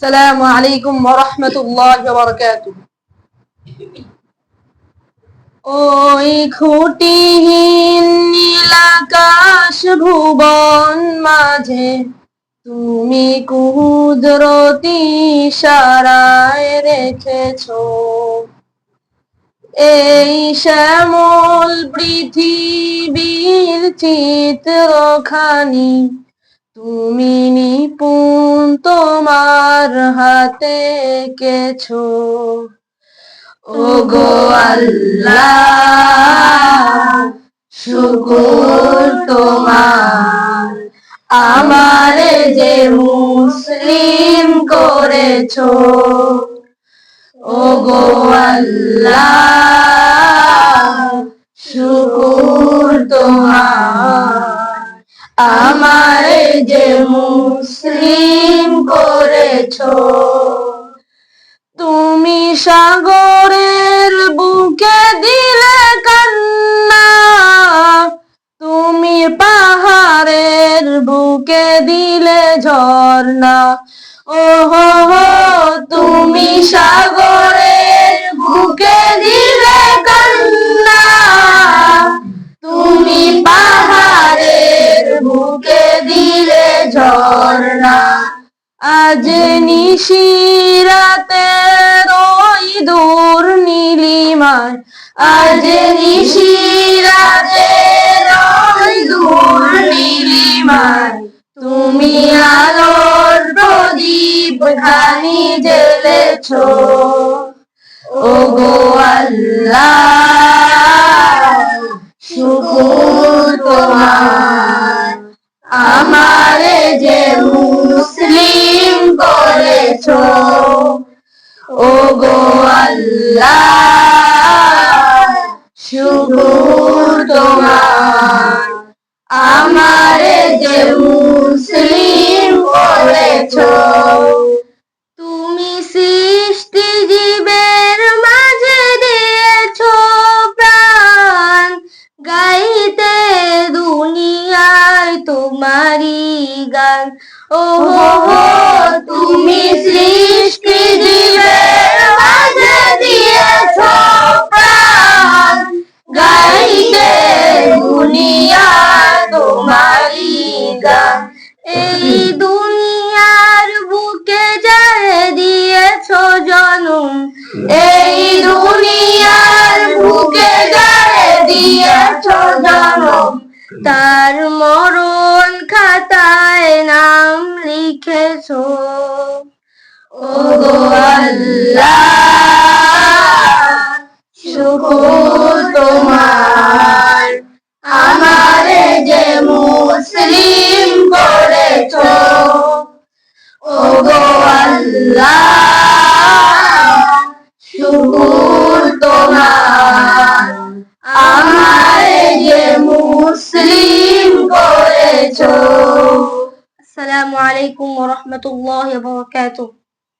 السلام عليكم ورحمة الله وبركاته ওই খুঁটিহীন নীলাকাশ ভুবন মাঝে তুমি কুদরতি সারায় রেখেছো এই শ্যামল পৃথিবীর চিত্রখানি তুমি নিপুণ তোমার হাতে কেছো। ও গো আল্লাহ, শুকুর তোমার। আমারে যে মুসলিম করেছ। ও গো আল্লাহ, শুকুর তোমার। আমারে যে মুসলিম করেছ, তুমি সাগরের বুকে দিলে কান্না, তুমি পাহাড়ের বুকে দিলে ঝর্ণা। ও তুমি সাগরের বুকে ঝর্ণা। আজ নিশিরাতে ওই দূর নীলিমায় আজ নিশিরাতে ওই দূর নীলিমায় তুমি আলোর প্রদীপ খানি জ্বেলেছ। ও গো আল্লাহ। ও গো আল্লাহ, শুকুর তোমার। আমারে যে মুসলিম করেছ, তুমি সৃষ্টি জীবের মাঝে দিয়েছ প্রাণ। গাইতে দুনিয়ায় তোমারি গান। ও তুমি সৃষ্টি জীবের তার মরণ খাতায় নাম লিখেছো। ও আল্লাহ তোমার। আমারে যে মুসলিম করেছ। ও আল্লাহ وبركاته. السلام عليكم ورحمة الله وبركاته.